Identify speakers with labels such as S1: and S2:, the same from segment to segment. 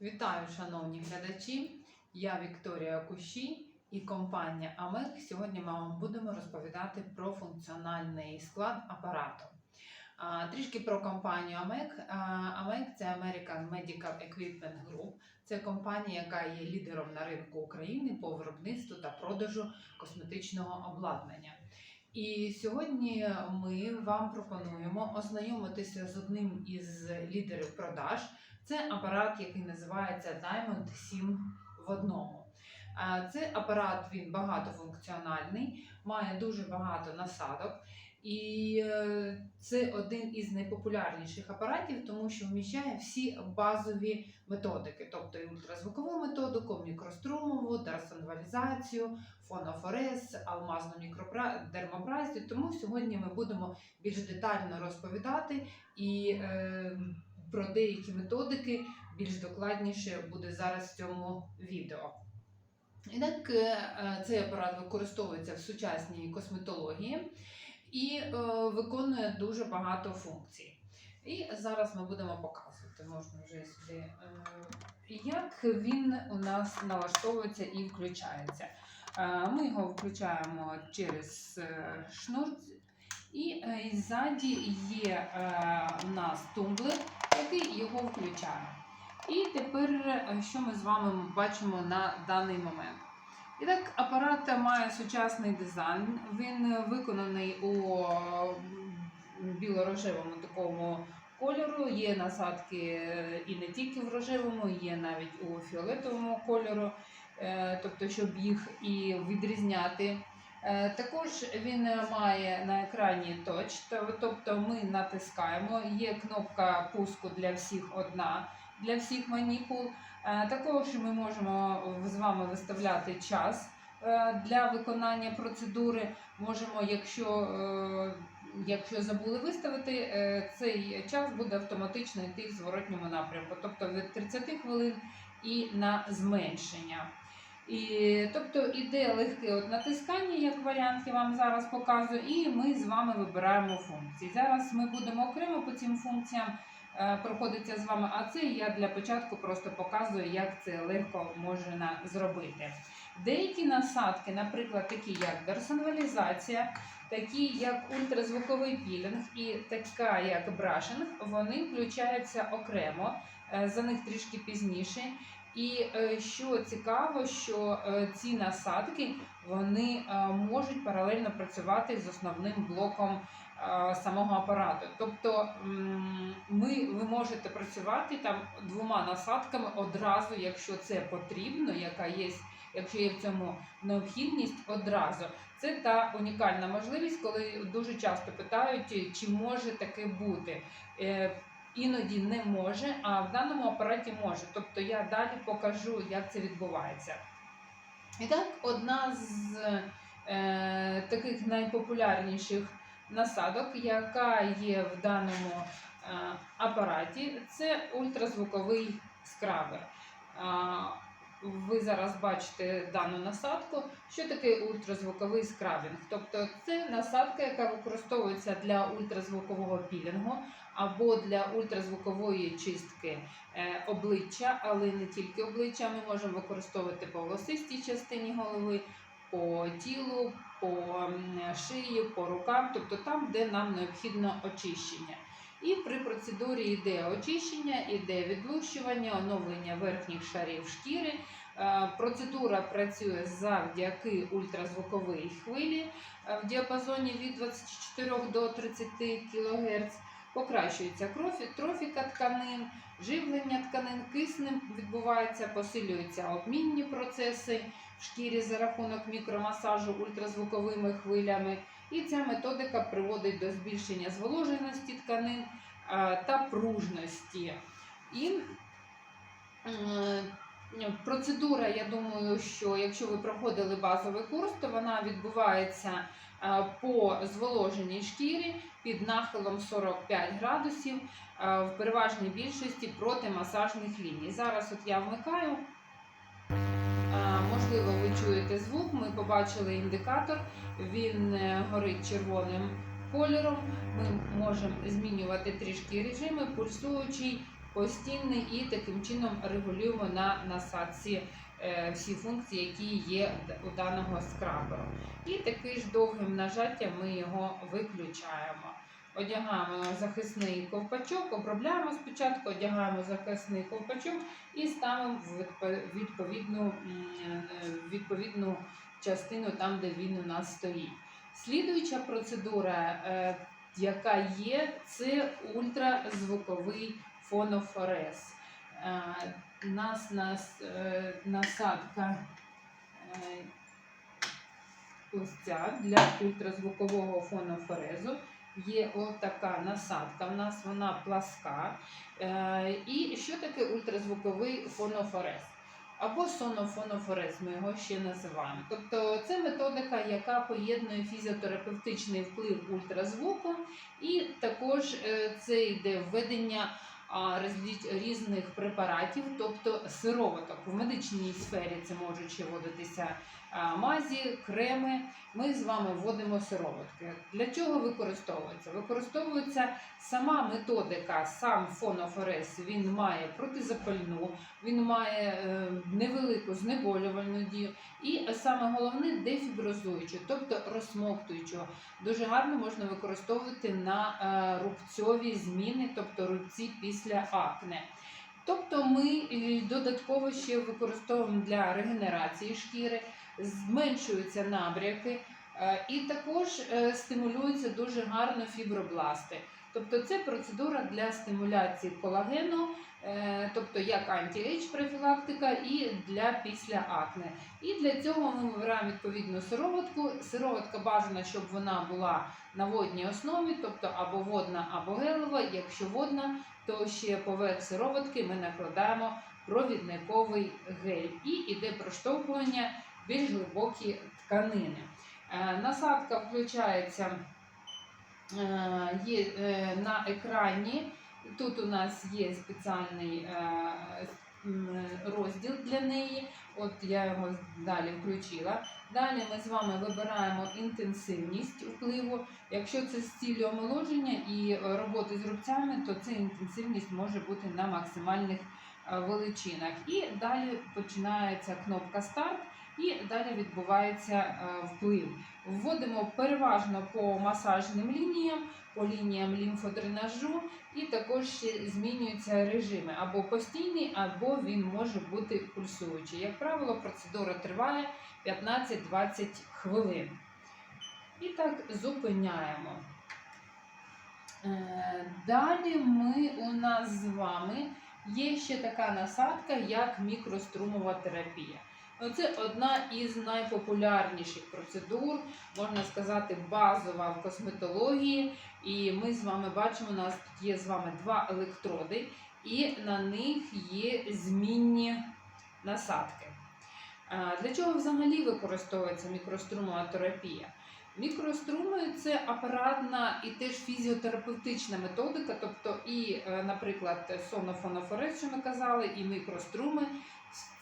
S1: Вітаю, шановні глядачі! Я Вікторія Кущі і компанія АМЕК. Сьогодні ми вам будемо розповідати про функціональний склад апарату. Трішки про компанію АМЕК. АМЕК це American Medical Equipment Group. Це компанія, яка є лідером на ринку України по виробництву та продажу косметичного обладнання. І сьогодні ми вам пропонуємо ознайомитися з одним із лідерів продаж. Це апарат, який називається Diamond 7 в одному. Це апарат він багатофункціональний, має дуже багато насадок. І е, це один із найпопулярніших апаратів, тому що вміщає всі базові методики, тобто і ультразвукову методику, мікрострумову, дерсонвалізацію, фонофорез, алмазну мікродермобразію. Тому сьогодні ми будемо більш детально розповідати і е, про деякі методики більш докладніше буде зараз в цьому відео. Так, е, цей апарат використовується в сучасній косметології і е, виконує дуже багато функцій. І зараз ми будемо показувати, можна вже сюди, е, як він у нас налаштовується і включається. Ми його включаємо через шнур, і ззаді є у нас тумблер, який його включає. І тепер, е, що ми з вами бачимо на даний момент? І так, апарат має сучасний дизайн. Він виконаний у біло-рожевому такому кольору. Є насадки е, і не тільки в рожевому, є навіть у фіолетовому кольору, Е, тобто, щоб їх і відрізняти. Е, Також він має на екрані то- тобто ми натискаємо. Є кнопка пуску для всіх одна для всіх маніпул. Е, Також ми можемо з вами виставляти час е, для виконання процедури. Можемо, якщо, е, якщо забули виставити, е, цей час буде автоматично йти в зворотньому напрямку, тобто від 30 хвилин і на зменшення. І, тобто іде легке от натискання, як варіант, я вам зараз показую, і ми з вами вибираємо функції. Зараз ми будемо окремо по цим функціям е, проходитися з вами, а це я для початку просто показую, як це легко можна зробити. Деякі насадки, наприклад, такі як дерсонвалізація, такі як ультразвуковий пілінг і така як брашинг, вони включаються окремо, е, за них трішки пізніше. І е, що цікаво, що е, ці насадки вони е, можуть паралельно працювати з основним блоком самого апарату. Тобто ми, ви можете працювати там двома насадками одразу, якщо це потрібно, яка є, якщо є в цьому необхідність, одразу. Це та унікальна можливість, коли дуже часто питають, чи може таке бути. Іноді не може, а в даному апараті може. Тобто я далі покажу, як це відбувається. І так, одна з е, таких найпопулярніших насадок, яка є в даному е, апараті, це ультразвуковий скрабер. Ви зараз бачите дану насадку. Що таке ультразвуковий скрабінг? Тобто це насадка, яка використовується для ультразвукового пілінгу або для ультразвукової чистки е, обличчя, але не тільки обличчя. Ми можемо використовувати по волосистій частині голови, по тілу, по шиї, по рукам, тобто там, де нам необхідно очищення. І при процедурі йде очищення, йде відлущування, оновлення верхніх шарів шкіри. Е, Процедура працює завдяки ультразвуковій хвилі е, в діапазоні від 24 до 30 кГц. Покращується кров, трофіка тканин, живлення тканин киснем відбувається, посилюються обмінні процеси в шкірі за рахунок мікромасажу ультразвуковими хвилями. І ця методика приводить до збільшення зволоженості тканин та пружності. І процедура, я думаю, що якщо ви проходили базовий курс, то вона відбувається по зволоженій шкірі під нахилом 45 градусів е, в переважній більшості проти масажних ліній. Зараз от я вмикаю. Е, Можливо, ви чуєте звук. Ми побачили індикатор, він е, горить червоним кольором. Ми можемо змінювати трішки режими, пульсуючий, постійний і таким чином регулюємо на насадці е, всі функції, які є у даного скрабера. І таким ж довгим нажаттям ми його виключаємо. Одягаємо захисний ковпачок, обробляємо спочатку, одягаємо захисний ковпачок і ставимо в відповідну, е, відповідну частину там, де він у нас стоїть. Слідуюча процедура, е, яка є, це ультразвуковий фонофорез. Нас нас е, насадка е, ось для ультразвукового фонофорезу. Є отака насадка, в нас вона пласка. Е, І що таке ультразвуковий фонофорез? Або сонофонофорез, ми його ще називаємо. Тобто це методика, яка поєднує фізіотерапевтичний вплив ультразвуку, і також це йде введення різних препаратів, тобто сироваток. В медичній сфері це можуть ще вводитися а, мазі, креми. Ми з вами вводимо сироватки. Для чого використовується? Використовується сама методика, сам фонофорез. Він має протизапальну, він має е, невелику знеболювальну дію, і саме головне дефіброзуючу, тобто розсмоктуючу. Дуже гарно можна використовувати на е, рубцьові зміни, тобто рубці після акне. Тобто ми е, додатково ще використовуємо для регенерації шкіри, зменшуються набряки, е, і також е, стимулюються дуже гарно фібробласти. Тобто це процедура для стимуляції колагену, е, тобто як анті-ейдж профілактика і для після акне. І для цього ми вибираємо відповідну сироватку. Сироватка бажана, щоб вона була на водній основі, тобто або водна, або гелева. Якщо водна, то ще поверх сироватки ми накладаємо провідниковий гель і іде проштовхування більш глибокі тканини. Е, Насадка включається е, є е, на екрані. Тут у нас є спеціальний розділ для неї. От я його далі включила. Далі ми з вами вибираємо інтенсивність впливу. Якщо це з ціллю омоложення і роботи з рубцями, то ця інтенсивність може бути на максимальних величинах. І далі починається кнопка старт, і далі відбувається е, вплив. Вводимо переважно по масажним лініям, по лініям лімфодренажу, і також ще змінюються режими або постійний, або він може бути пульсуючий. Як правило, процедура триває 15-20 хвилин. І так зупиняємо. Е, Далі ми у нас з вами є ще така насадка, як мікрострумова терапія. Це одна із найпопулярніших процедур, можна сказати, базова в косметології. І ми з вами бачимо, у нас тут є з вами два електроди, і на них є змінні насадки. Для чого взагалі використовується мікрострумова терапія? Мікроструми це апаратна і теж фізіотерапевтична методика, тобто і, е, наприклад, сонофонофорез, що ми казали, і мікроструми.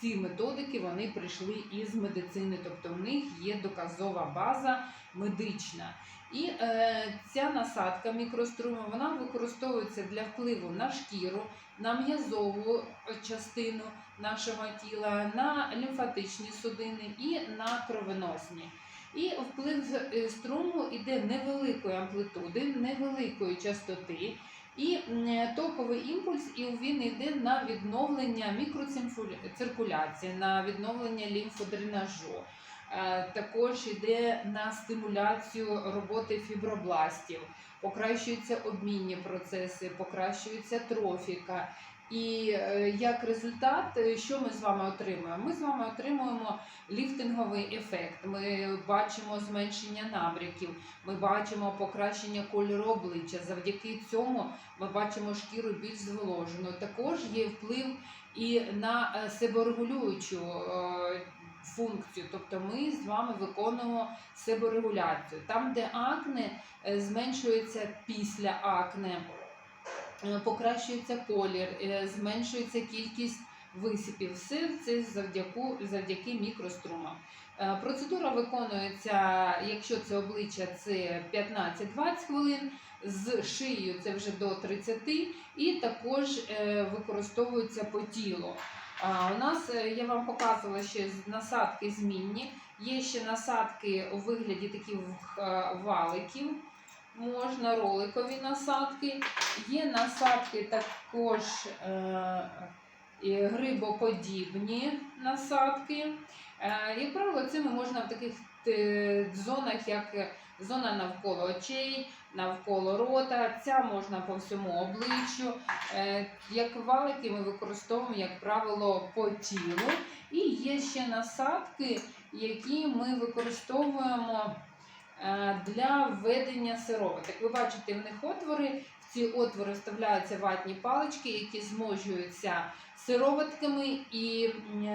S1: Ці методики вони прийшли із медицини, тобто в них є доказова база медична. І е, ця насадка мікроструму вона використовується для впливу на шкіру, на м'язову частину нашого тіла, на лімфатичні судини і на кровоносні. І вплив е, струму йде невеликої амплитуди, невеликої частоти. І м, токовий імпульс, і він йде на відновлення мікроциркуляції, на відновлення лімфодренажу. Е, Також йде на стимуляцію роботи фібробластів, покращуються обмінні процеси, покращується трофіка. І е, як результат, е, що ми з вами отримуємо? Ми з вами отримуємо ліфтинговий ефект. Ми бачимо зменшення набряків, ми бачимо покращення кольору обличчя. Завдяки цьому ми бачимо шкіру більш зволожену. Також є вплив і на е, себорегулюючу функцію. Тобто ми з вами виконуємо себорегуляцію. Там, де акне зменшується після акне, покращується колір, е, зменшується кількість висипів. Все це завдяки, завдяки мікрострумам. Е, Процедура виконується, якщо це обличчя, це 15-20 хвилин. з шиєю це вже до 30, і також е, використовується по тілу. У нас е, я вам показувала ще насадки змінні. Є ще насадки у вигляді таких е, валиків, можна роликові насадки. Є насадки також е, грибоподібні насадки. Е, як правило, цими можна в таких е, зонах, як зона навколо очей, навколо рота. Ця можна по всьому обличчю. Е, Як валики ми використовуємо, як правило, по тілу. І є ще насадки, які ми використовуємо для введення сироваток. Ви бачите, в них отвори. В ці отвори вставляються ватні палички, які зможуються сироватками, і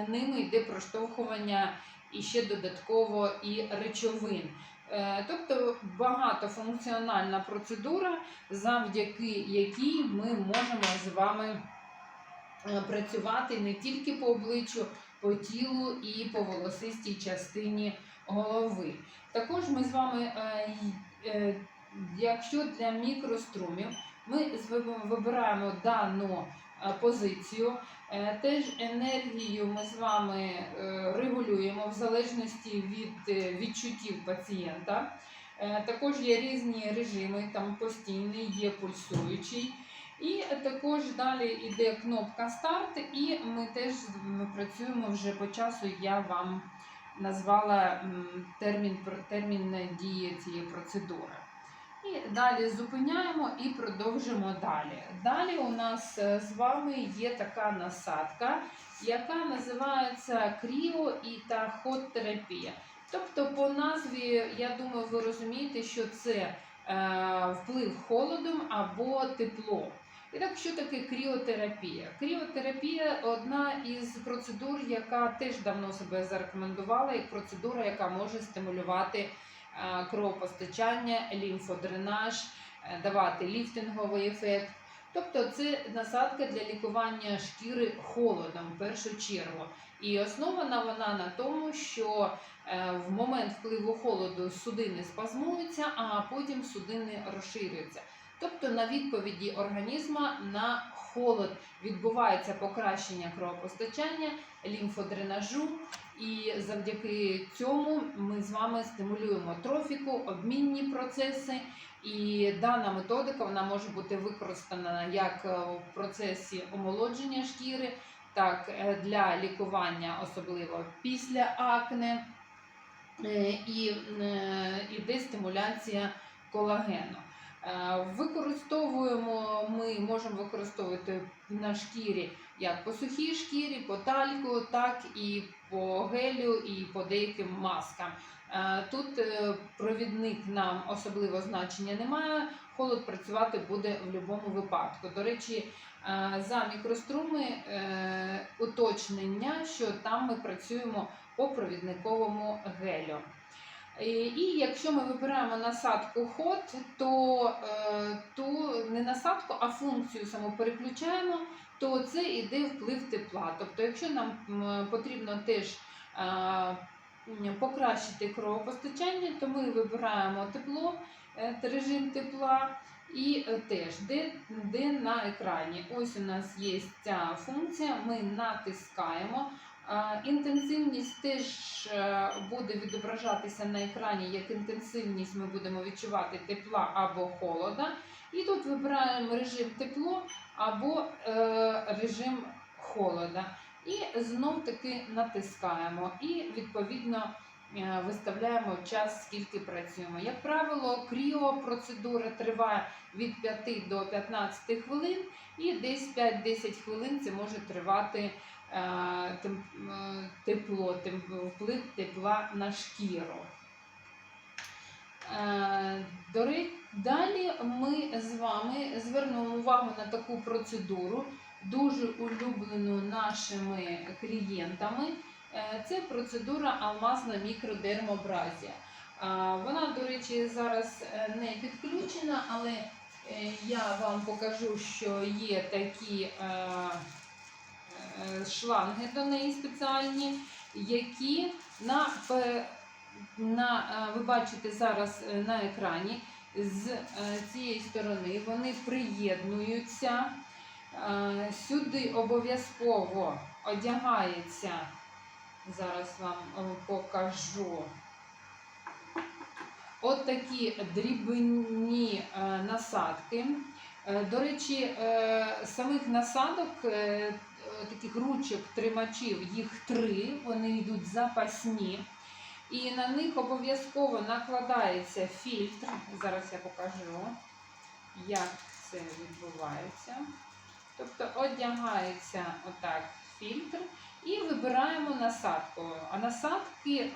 S1: ними йде проштовхування і ще додатково і речовин. Е, Тобто багатофункціональна процедура, завдяки якій ми можемо з вами е, працювати не тільки по обличчю, по тілу і по волосистій частині голови. Також ми з вами, е, е, якщо для мікрострумів, ми вибираємо дану е, позицію. Теж енергію ми з вами регулюємо в залежності від відчуттів пацієнта. Також є різні режими, там постійний, є пульсуючий. І також далі йде кнопка старт, і ми теж працюємо вже по часу. Я вам назвала термін, термін дії цієї процедури. І далі зупиняємо і продовжимо далі. Далі у нас е, з вами є така насадка, яка називається кріо і тахотерапія. Тобто, по назві, я думаю, ви розумієте, що це е, вплив холодом або тепло. І так, що таке кріотерапія? Кріотерапія одна із процедур, яка теж давно себе зарекомендувала, як процедура, яка може стимулювати е, кровопостачання, лімфодренаж, е, давати ліфтинговий ефект. Тобто це насадка для лікування шкіри холодом в першу чергу. І основана вона на тому, що е, в момент впливу холоду судини спазмуються, а потім судини розширюються. Тобто на відповіді організму на холод відбувається покращення кровопостачання, лімфодренажу, і завдяки цьому ми з вами стимулюємо трофіку, обмінні процеси. І дана методика вона може бути використана як е, в процесі омолодження шкіри, так е, для лікування, особливо після акне, Е, і іде стимуляція колагену. Е, Використовуємо, ми можемо використовувати на шкірі як по сухій шкірі, по тальку, так і по гелю, і по деяким маскам. Е, Тут е, провідник нам особливо значення немає. Холод працювати буде в будь-якому випадку. До речі, за мікроструми уточнення, що там ми працюємо по провідниковому гелю. І, і якщо ми вибираємо насадку ход, то е, ту не насадку, а функцію саму переключаємо, то це йде вплив тепла. Тобто, якщо нам потрібно теж е, покращити кровопостачання, то ми вибираємо тепло, е, режим тепла. І е, теж, де, де на екрані. Ось у нас є ця функція, ми натискаємо. Інтенсивність теж е, буде відображатися на екрані, як інтенсивність ми будемо відчувати тепла або холода. І тут вибираємо режим тепло або е, режим холода. І знов таки натискаємо. І відповідно е, виставляємо час, скільки працюємо. Як правило, кріопроцедура триває від 5 до 15 хвилин, і десь 5-10 хвилин це може тривати тепло, тем- вплив тепла на шкіру. Е, Далі ми з вами звернемо увагу на таку процедуру, дуже улюблену нашими клієнтами. Е, Це процедура алмазна мікродермобразія. Е, Вона, до речі, зараз е, не підключена, але е, я вам покажу, що є такі е, е, шланги до неї спеціальні, які на, на, е, ви бачите зараз е, на екрані, з е, цієї сторони, вони приєднуються. Е, Сюди обов'язково одягається, зараз вам е, покажу. От такі дрібні е, насадки. Е, До речі, е, самих насадок, е, е, таких ручок тримачів, їх три, вони йдуть запасні. І на них обов'язково накладається фільтр. Зараз я покажу, як це відбувається. Тобто одягається отак фільтр і вибираємо насадку. А насадки е,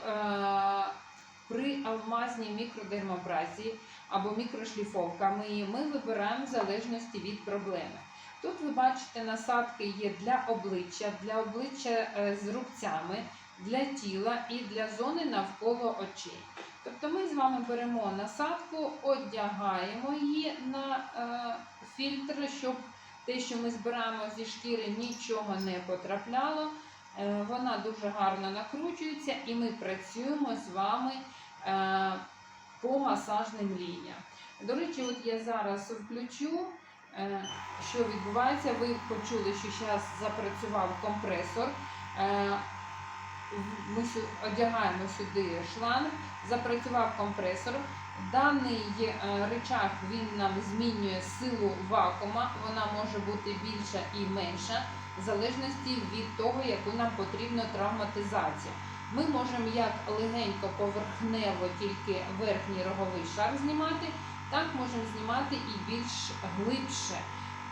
S1: при алмазній мікродермобразії або мікрошліфовка ми, її- ми вибираємо в залежності від проблеми. Тут ви бачите, насадки є для обличчя, для обличчя е, з рубцями, для тіла і для зони навколо очей. Тобто ми з вами беремо насадку, одягаємо її на е, фільтр, щоб те, що ми збираємо зі шкіри, нічого не потрапляло. Е, Вона дуже гарно накручується, і ми працюємо з вами е, по масажним лініям. До речі, от я зараз включу, що відбувається. Ви почули, що зараз запрацював компресор. Е, Ми одягаємо сюди шланг, запрацював компресор. Даний е, рычаг він нам змінює силу вакуума, вона може бути більша і менша, в залежності від того, яку нам потрібна травматизація. Ми можемо як легенько поверхнево тільки верхній роговий шар знімати, так можемо знімати і більш глибше.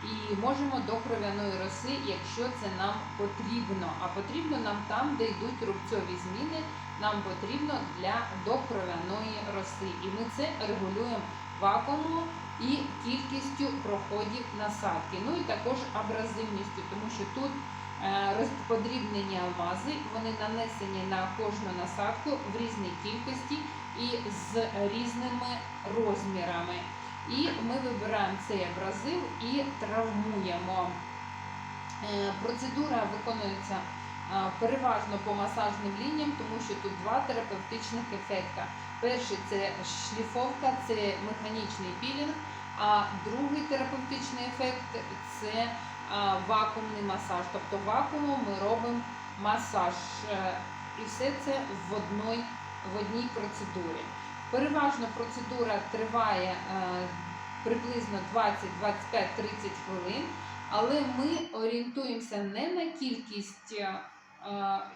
S1: І можемо до кров'яної роси, якщо це нам потрібно. А потрібно нам там, де йдуть рубцьові зміни, нам потрібно для докров'яної роси. І ми це регулюємо вакуумом і кількістю проходів насадки. Ну і також абразивністю, тому що тут е, розподрібнені алмази, вони нанесені на кожну насадку в різній кількості і з різними розмірами. І ми вибираємо цей абразив і травмуємо. Е, Процедура виконується переважно по масажним лініям, тому що тут два терапевтичних ефекта. Перший це шліфовка, це механічний пілінг, а другий терапевтичний ефект це а, вакуумний масаж. Тобто вакуумом ми робимо масаж. Е, І все це в, одной, в одній процедурі. Переважно процедура триває е, приблизно 20, 25, 30 хвилин, але ми орієнтуємося не на кількість е,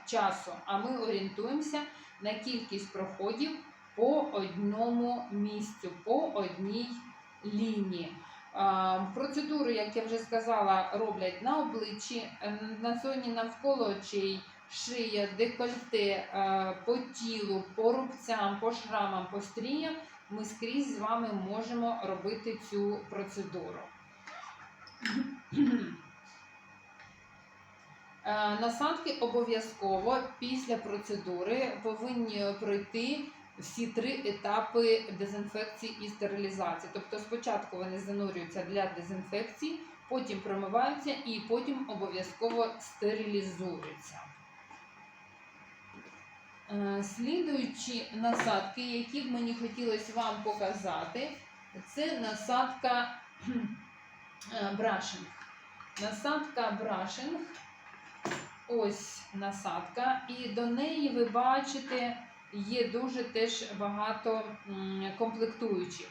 S1: часу, а ми орієнтуємося на кількість проходів по одному місцю, по одній лінії. Е, Процедуру, як я вже сказала, роблять на обличчі, на зоні навколо очей, шия, декольте, е, по тілу, по рубцям, по шрамам, по стріям. Ми скрізь з вами можемо робити цю процедуру. Е, Насадки обов'язково після процедури повинні пройти всі три етапи дезінфекції і стерилізації. Тобто спочатку вони занурюються для дезінфекції, потім промиваються і потім обов'язково стерилізуються. Е, Слідуючі насадки, які б мені хотілося вам показати, це насадка е, брашинг. Насадка брашинг. Ось насадка, і до неї ви бачите, є дуже теж багато комплектуючих.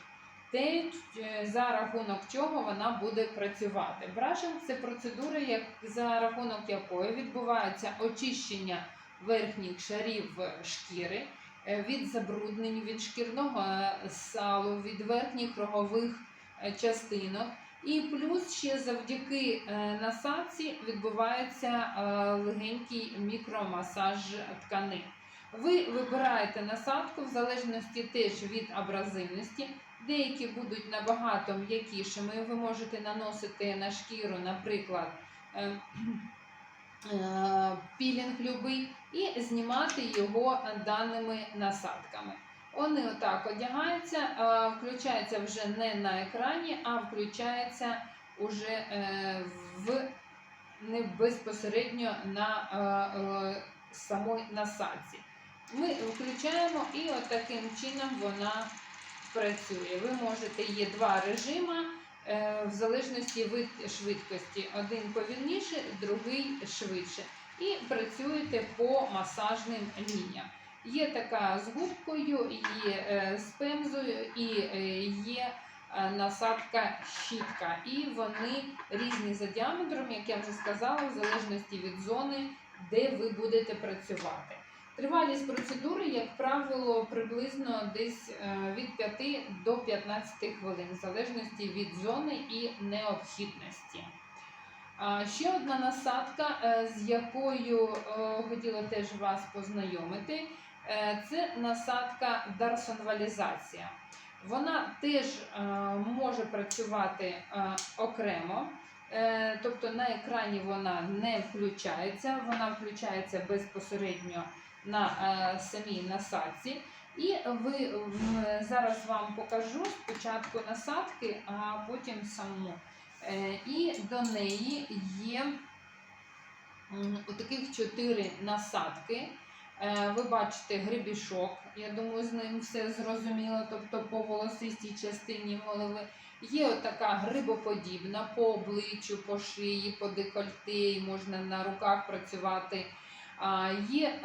S1: Те, е, за рахунок чого вона буде працювати. Брашинг це процедура, як, за рахунок якої відбувається очищення верхніх шарів шкіри е, від забруднень, від шкірного е, салу, від верхніх рогових е, частинок. І плюс ще завдяки насадці відбувається легенький мікромасаж тканин. Ви вибираєте насадку в залежності теж від абразивності. Деякі будуть набагато м'якішими. Ви можете наносити на шкіру, наприклад, пілінг любий і знімати його даними насадками. Вони отак одягаються, включаються вже не на екрані, а включаються уже е, в не безпосередньо на е, е, самій насадці. Ми включаємо і от таким чином вона працює. Ви можете є два режими в залежності від швидкості. Один повільніше, другий швидше. І працюєте по масажним лініям. Є така з губкою, є е, з пемзою і е, є е, насадка щітка. І вони різні за діаметром, як я вже сказала, в залежності від зони, де ви будете працювати. Тривалість процедури, як правило, приблизно десь від 5 до 15 хвилин, в залежності від зони і необхідності. Ще одна насадка, е, з якою е, хотіла теж вас познайомити, е, це насадка дарсонвалізація. Вона теж може працювати окремо, тобто на екрані вона не включається, вона включається безпосередньо на самій насадці. І ви зараз вам покажу спочатку насадки, а потім саму. Е, І до неї є таких чотири насадки. Е, Ви бачите гребішок, я думаю, з ним все зрозуміло, тобто по волосистій частині голови. Є отака грибоподібна по обличчю, по шиї, по декольте, можна на руках працювати. Є е,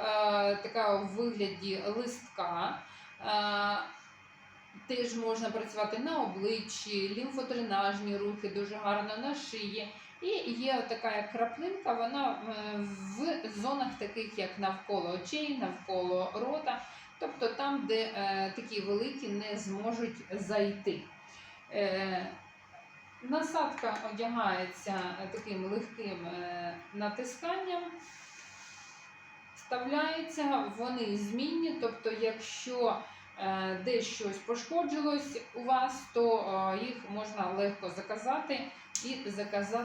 S1: така у вигляді листка. Теж можна працювати на обличчі, лімфодренажні рухи дуже гарно на шиї. І є така краплинка, вона е, в зонах таких, як навколо очей, навколо рота, тобто там, де е, такі великі не зможуть зайти. Е, насадка одягається таким легким е, натисканням, вставляється, вони змінні, тобто, якщо десь щось пошкоджилось у вас, то е, їх можна легко заказати і заказати.